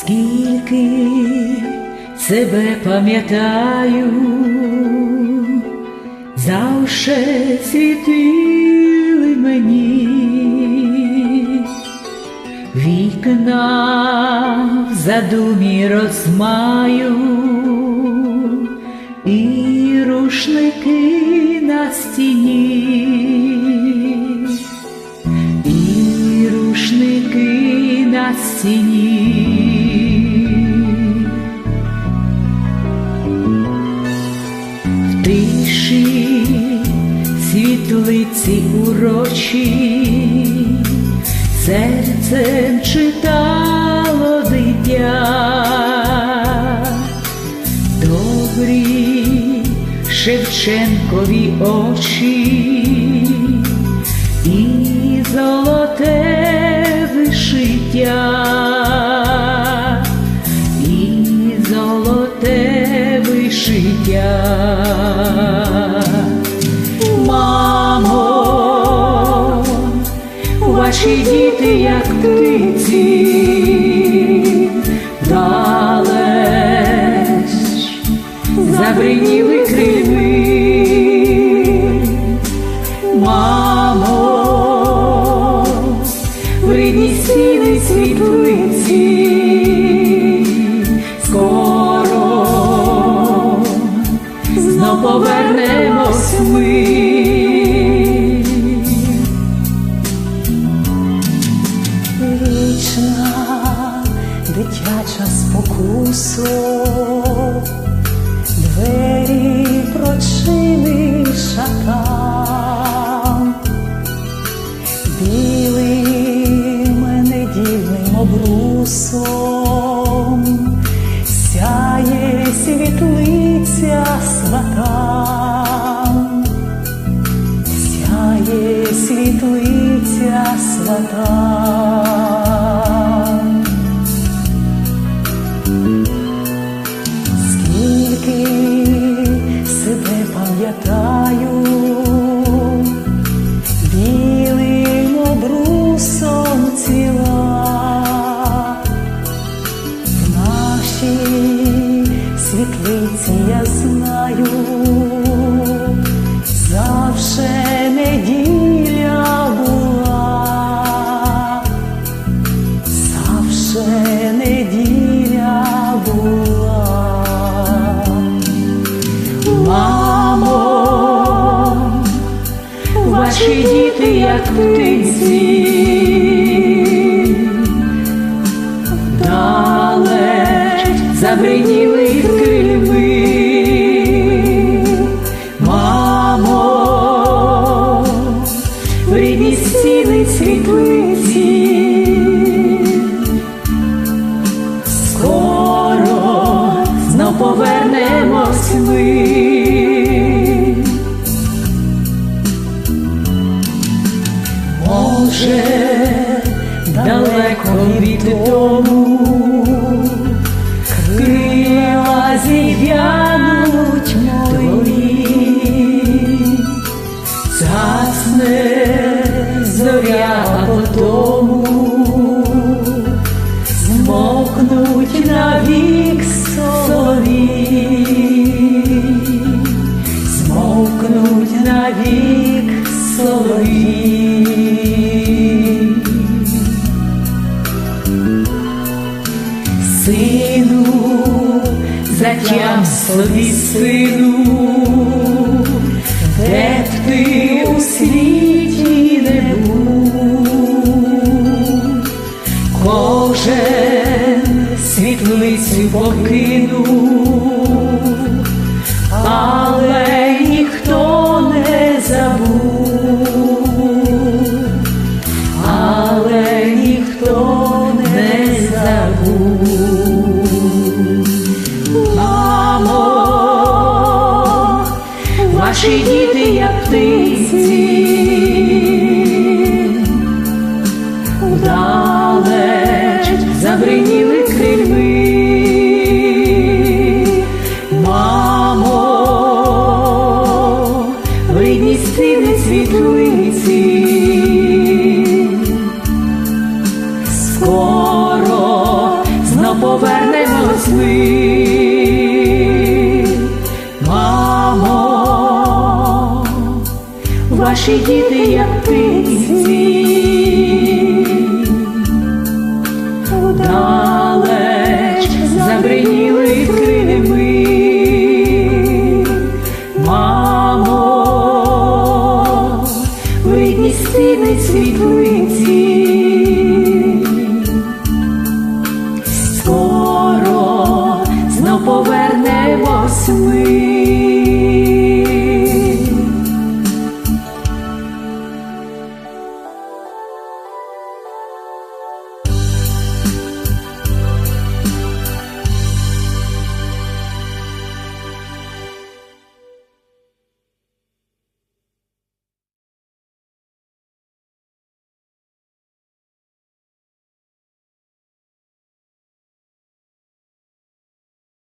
скільки себе пам'ятаю, завше світили мені вікна в задумі розмаю і рушники на стіні, і рушники на стіні. Світлиці урочі, серцем читало дитя, добрі Шевченкові очі і золоте вишиття, і золоте вишиття. Ваші діти, як птиці, далеч забриніли крильми. Мамо, в рідні стіни світлиці, скоро знов повернемось обрусом, сяє світлиця свата сяє світлиця свата. Знаю, завше неділя була, завше неділя була. Мамо, ваші діти, як птиці, світлиці, скоро знов повернемось ми. Може, далеко від дому, крила зів'януть змокнуть навік солові, змовкнуть навік солові. Сину, затям собі сину, удалеч забриніли крильми, мамо, в рідній стіни світлиці, скоро знов повернемось ми, мамо, ваші діти, як птиці.